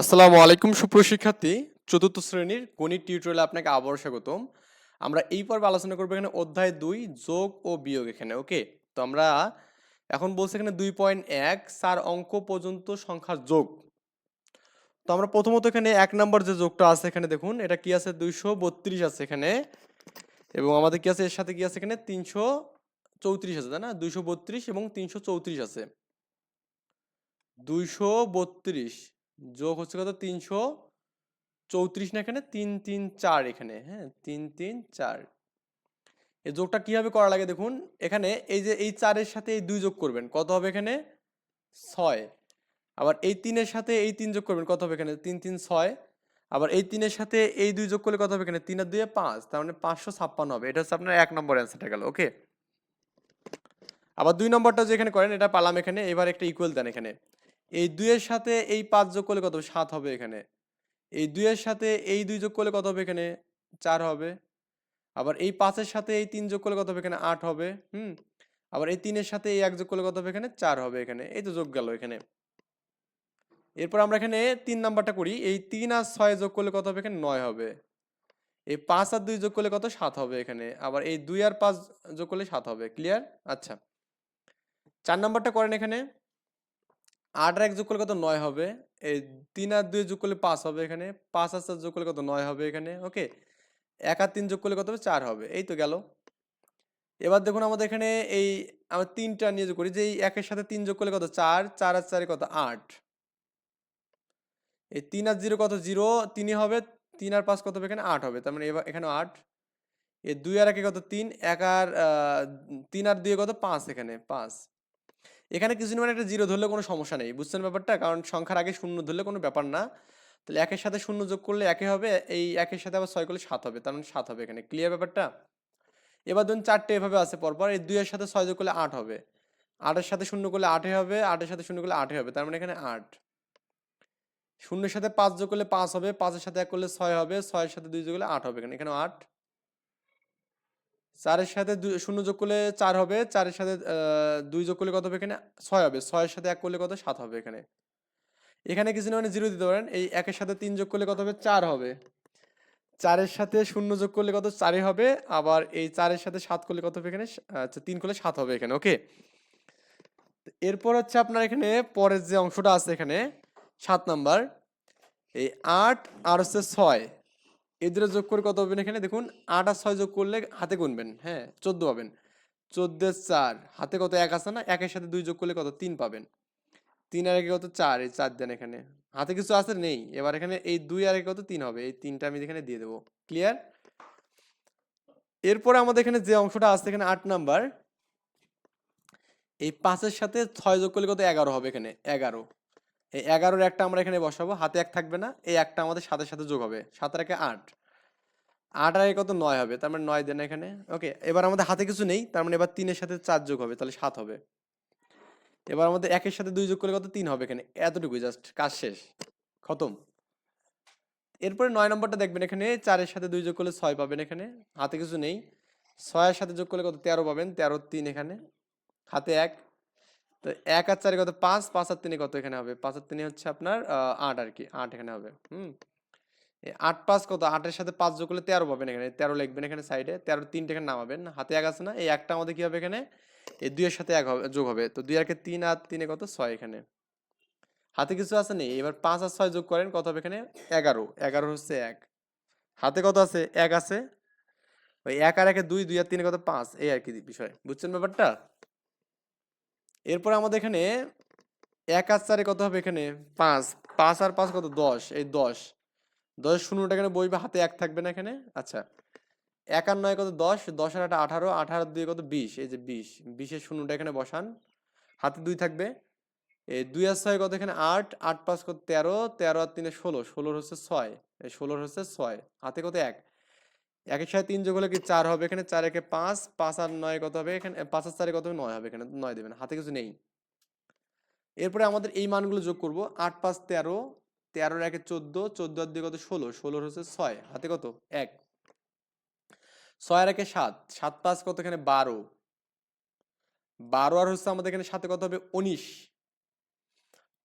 আসসালামু আলাইকুম সুপ্রশিক্ষার্থী চতুর্থ শ্রেণির গণিত টিউটোরিয়ালে আপনাকে আবার স্বাগতম। আমরা এই পর্বে আলোচনা করব এখানে অধ্যায় দুই, যোগ ও বিয়োগ এখানে, ওকে? তো আমরা এখন বলছি এখানে দুই পয়েন্ট এক, চার অঙ্ক পর্যন্ত সংখ্যার যোগ। তো আমরা প্রথমত এখানে এক নম্বর যে যোগটা আছে এখানে দেখুন, এটা কি আছে? দুইশো বত্রিশ আছে এখানে। এবং আমাদের কি আছে? এর সাথে কি আছে এখানে? তিনশো চৌত্রিশ আছে, তাই না? দুইশো বত্রিশ এবং তিনশো চৌত্রিশ আছে। দুইশো বত্রিশ। যোগ হচ্ছে কত? তিনশো চৌত্রিশ না এখানে? তিন তিন চার এখানে হ্যাঁ? তিন তিন চার। এই যোগটা কীভাবে করা লাগে দেখুন? এখানে এই যে এই চারের সাথে এই দুই যোগ করবেন, কত হবে এখানে? ছয়। আবার এই তিনের সাথে এই তিন যোগ করবেন, কত হবে এখানে? তিন তিন ছয়। আবার এই তিনের সাথে এই দুই যোগ করলে কত হবে এখানে? তিন আর পাঁচ। তার মানে পাঁচশো ছাপ্পান্ন হবে। এটা হচ্ছে আপনার এক নম্বর অ্যান্সারটা গেল ওকে আবার দুই নম্বরটা যে এখানে করেন, এটা পালাম এখানে, এবার একটা ইকুয়াল দেন এখানে। এই দুইয়ের সাথে এই পাঁচ যোগ করলে কত হবে? সাত হবে এখানে। এই দুইয়ের সাথে এই দুই যোগ করলে কত হবে এখানে? চার হবে। আবার এই পাঁচের সাথে এই তিন যোগ করলে কত হবে এখানে? আট হবে। হুম? আবার এই তিনের সাথে এই এক যোগ করলে কত হবে এখানে? চার হবে এখানে। এই তো যোগ গেল এখানে। এরপর আমরা এখানে তিন নাম্বারটা করি। এই তিন আর ছয় যোগ করলে কত হবে এখানে? নয় হবে। এই পাঁচ আর দুই যোগ করলে কত? সাত হবে এখানে। আবার এই দুই আর পাঁচ যোগ করলে সাত হবে। ক্লিয়ার? আচ্ছা। চার নাম্বারটা করেন এখানে। আট আর এক যোগ করলে কত? নয় হবে। এই তিন আর দুই যোগ করলে পাঁচ হবে এখানে। পাঁচ আর চার যোগ করলে কত? নয় হবে এখানে। ওকে? এক আর তিন যোগ করলে কত হবে? চার হবে। এই তো গেল। এবার দেখুন আমাদের এখানে এই আমরা তিনটা নিয়ে যোগ করি। যে এই একের সাথে তিন যোগ করলে কত? চার। চার আর চারে কত? আট। এই তিন আর জিরো কত? জিরো। তিনই হবে। তিন আর পাঁচ কত হবে? এখানে আট হবে। তার মানে এবার এখানে আট। এই দুই আর একে কত? তিন। এক আর তিন আর দুই কত? পাঁচ এখানে। পাঁচ। এখানে কিছু মানে একটা জিরো ধরলে কোনো সমস্যা নেই, বুঝছেন ব্যাপারটা? কারণ সংখ্যার আগে শূন্য ধরলে কোনো ব্যাপার না। তাহলে একের সাথে শূন্য যোগ করলে একে হবে, এই একের সাথে আবার ছয় করলে সাত হবে, তার মানে সাত হবে এখানে। ক্লিয়ার ব্যাপারটা? এবার ধরুন চারটে এভাবে আছে, পরপর এই দুইয়ের সাথে ছয় যোগ করলে আট হবে। আটের সাথে শূন্য করলে আটে হবে, আটের সাথে শূন্য করলে আটে হবে, তার মানে এখানে আট। শূন্যের সাথে পাঁচ যোগ করলে পাঁচ হবে, পাঁচের সাথে এক করলে ছয় হবে, ছয়ের সাথে দুই যোগ করলে আট হবে, এখানে এখানে আট। চারের সাথে শূন্য যোগ করলে চার হবে, চারের সাথে দুই যোগ করলে কত হবে এখানে? ছয় হবে, ছয়ের সাথে এক করলে কত? সাত হবে এখানে। এখানে কিছু না মানে জিরো দিতে পারেন, এই একের সাথে তিন যোগ করলে কত হবে? চার হবে। চারের সাথে শূন্য যোগ করলে কত? চারই হবে, আবার এই চারের সাথে সাত করলে কত হবে এখানে? আচ্ছা তিন করলে সাত হবে এখানে ওকে এরপর হচ্ছে আপনার এখানে পরের যে অংশটা আছে এখানে, সাত নাম্বার, এই আট আর হচ্ছে ছয়। এদের যোগ করে কত পাবেন এখানে? দেখুন, আট আর ছয় যোগ করলে হাতে গুনবেন হ্যাঁ চোদ্দ পাবেন। চোদ্দ চার, হাতে কত এক আছে না? একের সাথে দুই যোগ করলে কত? তিন পাবেন। তিন আর একে কত? চার, এই চার দেন এখানে। হাতে কিছু আছে? নেই। এবার এখানে এই দুই আর একে কত? তিন হবে। এই তিনটা আমি এখানে দিয়ে দেবো। ক্লিয়ার এরপরে আমাদের এখানে যে অংশটা আছে এখানে আট নাম্বার, এই পাঁচের সাথে ছয় যোগ করলে কত? এগারো হবে এখানে। এগারো। এই এগারোর একটা আমরা এখানে বসাবো, হাতে এক থাকবে না, এই একটা আমাদের সাথে সাথে যোগ হবে। সাতের একে আট। আট আর কত? নয় হবে, তার মানে নয় দেন এখানে। ওকে, এবার আমাদের হাতে কিছু নেই, তার মানে এবার তিনের সাথে চার যোগ হবে, তাহলে সাত হবে। এবার আমাদের একের সাথে দুই যোগ করলে কত? তিন হবে এখানে। এতটুকুই জাস্ট কাজ শেষ। খতম। এরপরে নয় নম্বরটা দেখবেন এখানে, চারের সাথে দুই যোগ করলে ছয় পাবেন এখানে। হাতে কিছু নেই। ছয়ের সাথে যোগ করলে কত? তেরো পাবেন, তেরো তিন এখানে। হাতে এক। তো এক আর চারে কত? পাঁচ পাঁচ আর তিনে কত এখানে হবে? পাঁচ আর তিনে হচ্ছে আপনার আট আর কি আট এখানে হবে, হুম? আট, পাঁচ কত? আটের সাথে পাঁচ যোগ করলে তেরো পাবেন এখানে, তেরো লিখবেন এখানে সাইডে তেরো তিনটে এখানে নামাবেন, হাতে এক আছে না? এই একটা আমাদের কি হবে এখানে? এই দুইয়ের সাথে এক হবে, যোগ হবে, তো দুই আরকে তিন আর তিনে কত? ছয় এখানে। হাতে কিছু আছে নেই, এবার পাঁচ আর ছয় যোগ করেন, কত হবে এখানে? এগারো এগারো হচ্ছে এক। হাতে কত আছে? এক আছে। ওই এক আর একে দুই দুই আর তিনে কত? পাঁচ, এই আর কি বিষয়, বুঝছেন ব্যাপারটা? এরপর আমাদের এখানে এক আর চারে কত হবে এখানে? পাঁচ। পাঁচ আর পাঁচ কত? দশ। এই দশ। দশ শূন্যটা এখানে বইবে, হাতে এক থাকবে না এখানে? আচ্ছা। এক আর নয় কত? দশ। দশ আর একটা আঠারো। আঠারো দুই কত? বিশ। এই যে বিশ। বিশের শূন্যটা এখানে বসান। হাতে দুই থাকবে। এই দুই আর ছয় কত এখানে? আট। আট পাঁচ কত? তেরো। তেরো আর তিনে ষোলো। ষোলোর হচ্ছে ছয়। এই ষোলোর হচ্ছে ছয়। হাতে কত? এক। একের সাথে তিন যোগ হলে কি চার হবে? এখানে চার একে পাঁচ পাঁচ আর নয় কত হবে? এখানে, পাঁচ আর চারে কত হবে? নয় হবে এখানে, নয় দেবেন, হাতে কিছু নেই। এরপরে আমাদের এই মানগুলো যোগ করব, আট পাঁচ তেরো, তেরোর একে চোদ্দ চোদ্দ আর দুই কত? ষোলো, ষোলোর হচ্ছে ছয়, হাতে কত? এক। ছয় আর একে সাত সাত পাঁচ কত? এখানে বারো। বারো আর হচ্ছে আমাদের এখানে সাথে কত হবে? উনিশ।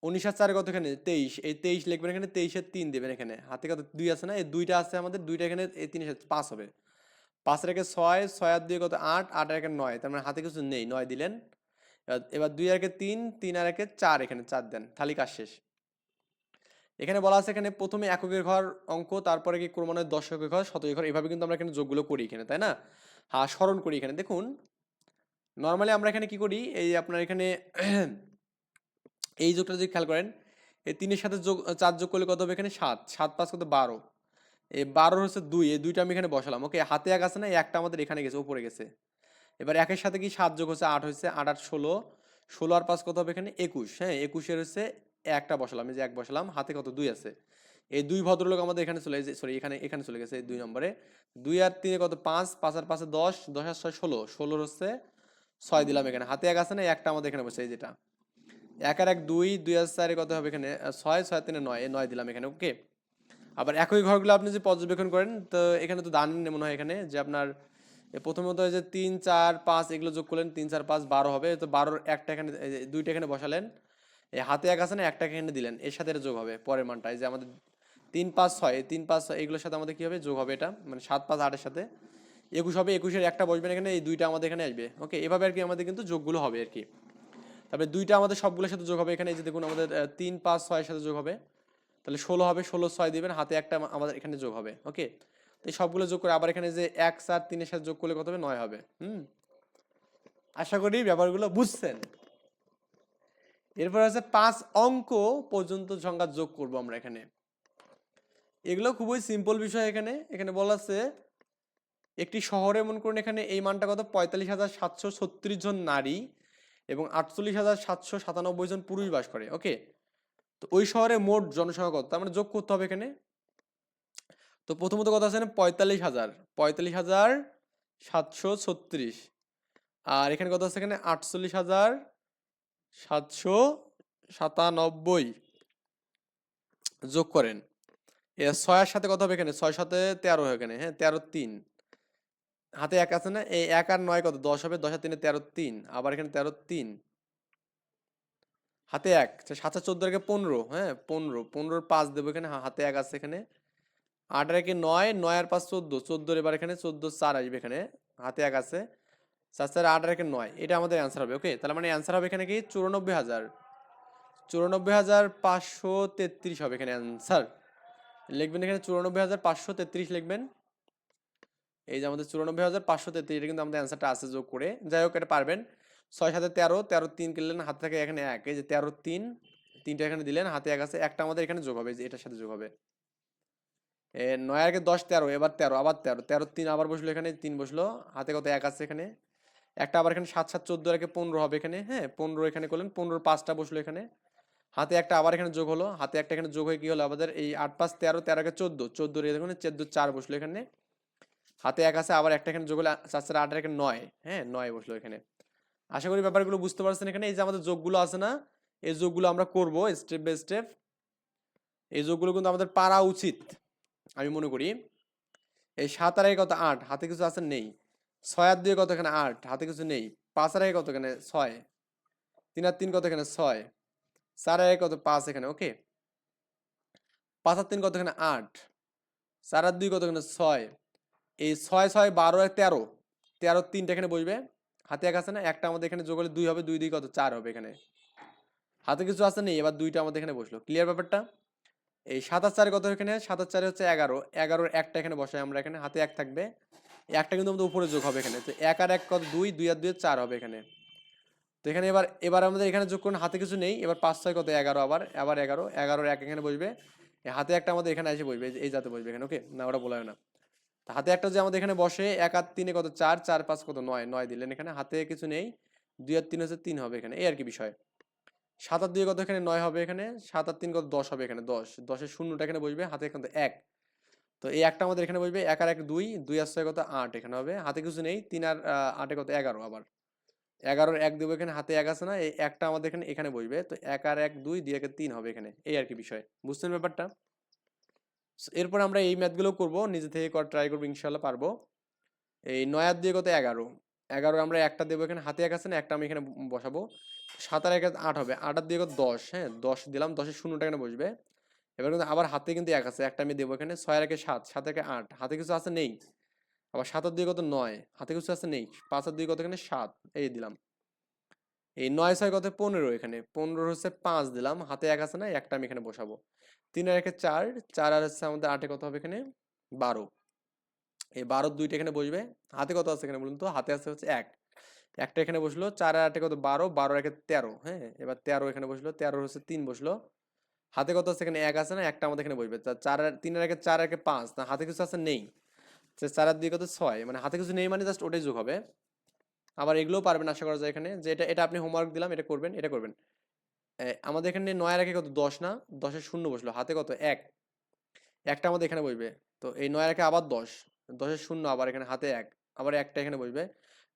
উনিশ আর চারে কত এখানে? তেইশ। এই তেইশ লিখবেন এখানে, তেইশের তিন দেবেন এখানে। হাতে কত? দুই আছে না? এই দুইটা আছে আমাদের, দুইটা এখানে, এই তিন এসে পাঁচ হবে। পাঁচ রেখে ছয় ছয় আর দুই কত? আট আট আর নয়। তার মানে হাতে কিছু নেই, নয় দিলেন। এবার- দুই আর তিন তিন আর একে চার এখানে, চার দেন। তাহলে কাজ শেষ। এখানে বলা আছে এখানে প্রথমে এককের ঘর অঙ্ক, তারপরে কি ক্রমান্বয়ে দশকের ঘর, শতকের ঘর, এভাবে কিন্তু আমরা এখানে যোগগুলো করি এখানে, তাই না? হ্যাঁ স্মরণ করি এখানে। দেখুন নর্মালি আমরা এখানে কি করি? এই আপনার এখানে এই যোগটা যদি খেয়াল করেন, এই তিনের সাথে যোগ চার যোগ করলে কত হবে এখানে? সাত। সাত পাঁচ কত? বারো। এই বারোর হচ্ছে দুই। এই দুইটা আমি এখানে বসালাম। ওকে, হাতে এক আছে না? একটা আমাদের এখানে গেছে, উপরে গেছে। এবার একের সাথে কি সাত যোগ হচ্ছে? আট হচ্ছে, আট আট, ষোলো। ষোলো আর পাঁচ কত হবে এখানে? একুশ। হ্যাঁ একুশের হচ্ছে একটা বসালাম। এই যে এক বসালাম, হাতে কত? দুই আছে। এই দুই ভদ্রলোক আমাদের এখানে চলে গেছে সরি এখানে এখানে চলে গেছে দুই নম্বরে। দুই আর তিনে কত? পাঁচ। পাঁচ আর পাঁচে দশ। দশ আর ছয়, ষোলো। ষোলোর হচ্ছে ছয় দিলাম এখানে। হাতে এক আছে না? একটা আমাদের এখানে বসে, এই যেটা। এক আর এক দুই দুই আর চারে কত হবে এখানে ছয় ছয়, তিনে নয় নয় দিলাম এখানে ওকে আবার একই ঘরগুলো আপনি যদি পর্যবেক্ষণ করেন, তো এখানে তো দান মনে হয় এখানে, যে আপনার প্রথমত যে তিন, চার, পাঁচ এগুলো যোগ করলেন, তিন, চার, পাঁচ, বারো হবে, তো বারোর একটা এখানে দুইটা এখানে বসালেন এই হাতে এক আছে না, একটা এখানে দিলেন, এর সাথে যোগ হবে, পরের মানটা যে আমাদের তিন, পাঁচ, ছয় তিন, পাঁচ, ছয়, এগুলোর সাথে আমাদের কী হবে, যোগ হবে এটা মানে সাত, পাঁচ, আটের সাথে, একুশ হবে, একুশের একটা বসবেন এখানে, এই দুইটা আমাদের এখানে আসবে ওকে এভাবে আর কি আমাদের কিন্তু যোগগুলো হবে আর কি। তারপরে দুইটা আমাদের সবগুলোর সাথে যোগ হবে। এখানে যে দেখুন আমাদের তিন, পাঁচ, ছয়ের সাথে যোগ হবে। তাহলে ষোলো হবে, ষোলো, ছয় দিবেন, হাতে একটা আমাদের এখানে যোগ হবে ওকে তো এই সবগুলো যোগ করে আবার এখানে যে এক, চার, তিনের সাথে যোগ করলে কত হবে? নয় হবে, হুম? আশা করি ব্যাপারগুলো বুঝছেন। এরপর আছে পাঁচ অঙ্ক পর্যন্ত সংখ্যা যোগ করব আমরা এখানে। এগুলো খুবই সিম্পল বিষয় এখানে। এখানে বলা আছে, একটি শহরে মনে করুন, এখানে এই মানটা কত? পঁয়তাল্লিশ হাজার সাতশো ছত্রিশ জন নারী এবং আটচল্লিশ হাজার সাতশো সাতানব্বই জন পুরুষ বাস করে ওকে তো ওই শহরে মোট জনসংখ্যা কত? তার মানে যোগ করতে হবে এখানে। তো প্রথমত কথা আছে পঁয়তাল্লিশ হাজার পঁয়তাল্লিশ হাজার সাতশো ছত্রিশ। আর এখানে কথা আছে এখানে আটচল্লিশ হাজার সাতশো সাতানব্বই যোগ করেন। ছয়ের সাথে কত হবে এখানে ছয় সাথে তেরো এখানে হ্যাঁ তেরো তিন। হাতে এক আছে না? এই এক আর নয় কত? দশ হবে, দশ আর তিনে তেরো তিন। আবার এখানে তেরো তিন। হাতে এক। সাত আর চোদ্দ রেখে পনেরো। হ্যাঁ পনেরো। পনেরোর পাঁচ দেবো এখানে। হাতে এক আছে এখানে। আট রেখে নয় নয় আর পাঁচ চোদ্দ। চোদ্দোর এবার এখানে চোদ্দ চার আসবে এখানে। হাতে এক আছে। চার চার, আট রেখে নয়। এটা আমাদের অ্যান্সার হবে ওকে তাহলে মানে অ্যান্সার হবে এখানে কি? চুরানব্বই হাজার। চুরানব্বই হাজার পাঁচশো তেত্রিশ হবে এখানে অ্যান্সার লিখবেন এখানে চুরানব্বই হাজার পাঁচশো তেত্রিশ লিখবেন। এই যে আমাদের চুরানব্বই হাজার পাঁচশো তেত্রিশ, এটা কিন্তু আমাদের অ্যান্সারটা আছে যোগ করে। যাই হোক, এটা পারবেন। ছয় সাথে তেরো তেরো তিন কিনলেন, হাত থাকে এখানে এক। এই যে তেরো তিন, তিনটা এখানে দিলেন, হাতে এক আছে। একটা আমাদের এখানে যোগ হবে যে এটার সাথে যোগ হবে। এ, নয় আগে দশ, তেরো, এবার তেরো, আবার তেরো। তেরো তিন আবার বসল এখানে, তিন বসল। হাতে কত এক আছে এখানে। একটা আবার এখানে সাত সাত, চোদ্দ রেখে পনেরো হবে এখানে হ্যাঁ? পনেরো এখানে করলেন, পনেরোর পাঁচটা বসল এখানে। হাতে একটা আবার এখানে যোগ হলো। হাতে একটা এখানে যোগ হয়ে কি হলো? আমাদের এই আট, পাঁচ, তেরো তেরো কে চোদ্দ চোদ্দ রে দেখুন চোদ্দ চার বসল এখানে। হাতে এক আছে, আবার একটা এখানে যোগ হলো চার চার আট এখানে নয়। হ্যাঁ নয় বসল এখানে। আশা করি ব্যাপারগুলো বুঝতে পারছেন এখানে। এই যে আমাদের যোগগুলো আছে না, এই যোগগুলো আমরা করব স্টেপ বাই স্টেপ এই যোগগুলো কিন্তু আমাদের পারা উচিত, আমি মনে করি। এই সাত আর কত? আট। হাতে কিছু আছে নেই। ছয় আর দুই কত এখানে? আট। হাতে কিছু নেই। পাঁচ আর কত এখানে? ছয়। তিন আর তিন কত এখানে? ছয়। চার আর কত? পাঁচ এখানে। ওকে। পাঁচ আর তিন কত এখানে? আট। চার আর দুই কত এখানে? ছয়। এই ছয় ছয়, বারো তেরো। তেরো, তিনটা এখানে বসবে। হাতে এক আছে না? একটা আমাদের এখানে যোগ হলে দুই হবে, দুই দুই কত? চার হবে এখানে। হাতে কিছু আছে নেই? এবার দুইটা আমাদের এখানে বসল। ক্লিয়ার ব্যাপারটা? এই সাতাশ চারে কত এখানে? সাতাশ চারে হচ্ছে এগারো। এগারোর একটা এখানে বসাই আমরা এখানে। হাতে এক থাকবে। একটা কিন্তু আমাদের উপরে যোগ হবে এখানে। তো এক আর এক কত? দুই দুই আর দুই চার হবে এখানে। তো এখানে এবার এবার আমাদের এখানে যোগ করুন। হাতে কিছু নেই। এবার পাঁচ, ছয় কত? এগারো আবার। আবার এগারো। এগারোর এক এখানে বসবে। হাতে একটা আমাদের এখানে এসে বসবে। এই যাতে বসবে এখানে। ওকে না, ওটা বলা না। হাতে একটা যে আমাদের এখানে বসে, এক আর তিনে কত চার চার পাঁচ কত নয় নয় দিলেন। এখানে হাতে কিছু নেই, দুই আর তিন হচ্ছে তিন হবে এখানে। এই আর কি বিষয়। সাত আর দুই কত এখানে? নয় হবে এখানে। সাত আর তিন কত? দশ হবে এখানে, দশ। দশের শূন্যটা এখানে বসবে, হাতে এখানে এক। তো এই একটা আমাদের এখানে বসবে, এক আর এক দুই দুই আর ছয় কত? আট এখানে হবে। হাতে কিছু নেই, তিন আর আটে কত? এগারো আবার। এগারোর এক দেবো এখানে, হাতে এক আছে না, এই একটা আমাদের এখানে এখানে বসবে। তো এক আর এক দুই দুই একে তিন হবে এখানে। এই আর কি বিষয়। বুঝছেন ব্যাপারটা? এরপর আমরা এই ম্যাথগুলো করব, নিজে থেকে করা ট্রাই করব, ইনশাল্লাহ পারব। এই নয় আর দুই কত? এগারো। এগারো আমরা একটা দেবো এখানে, হাতে এক আছে না, একটা আমি এখানে বসাবো। সাত আর এক আট হবে, আট আর দিয়ে কত? দশ হ্যাঁ? দশ দিলাম, দশের শূন্যটা এখানে বসবে। এবার কিন্তু আবার হাতে কিন্তু এক আছে, একটা আমি দেবো এখানে, ছয় একে সাত সাত একে আট, হাতে কিছু আছে নেই। আবার সাত আর দুই কত? নয়, হাতে কিছু আছে নেই, পাঁচ আর দুই কত এখানে? সাত, এই দিলাম। এই নয় ছয় কত পনেরো এখানে। পনেরো হচ্ছে পাঁচ দিলাম। হাতে এক আছে না একটা আমি এখানে বসাবো। তিন আর একে চার চার আর হচ্ছে আমাদের আটে কত হবে এখানে? বারো। এই বারো দুইটা এখানে বসবে। হাতে কত আছে এখানে বলুন তো? হাতে আছে হচ্ছে এক। একটা এখানে বসল, চার আর আটে কত? বারো। বারো একে তেরো হ্যাঁ? এবার তেরো এখানে বসল তেরো হচ্ছে তিন বসল। হাতে কত আছে এখানে? এক আছে না, একটা আমাদের এখানে বসবে। চার আর, তিন আর একে চার একে পাঁচ না হাতে কিছু আছে নেই। চার আর দুই কত? ছয়। মানে হাতে কিছু নেই মানে জাস্ট ওটাই যোগ হবে। আবার এগুলোও পারবেন আশা করা যায় এখানে, যে এটা এটা আপনি হোমওয়ার্ক দিলাম, এটা করবেন এটা করবেন। আমাদের এখানে নয় আর একে কত? দশ না? দশের শূন্য বসল। হাতে কত? এক। একটা আমাদের এখানে বসবে। তো এই নয় একে আবার দশ। দশের শূন্য, আবার এখানে হাতে এক। আবার একটা এখানে বসবে।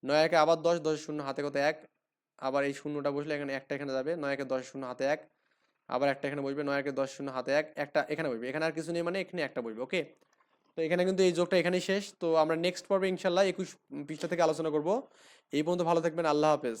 নয় একে আবার দশ, দশের শূন্য, হাতে কত? এক। আবার এই শূন্যটা বসলে এখানে একটা এখানে যাবে। নয় একে দশের শূন্য, হাতে এক। আবার একটা এখানে বসবে। নয় একে দশ শূন্য, হাতে এক। একটা এখানে বসবে। এখানে আর কিছু নেই মানে এখানে একটা বসবে, ওকে? তো এখানে কিন্তু এই যোগটা এখানেই শেষ। তো আমরা নেক্সট পর্বে ইনশাল্লাহ একুশ পৃষ্ঠা থেকে আলোচনা করব। এই পর্যন্ত ভালো থাকবেন। আল্লাহ হাফেজ।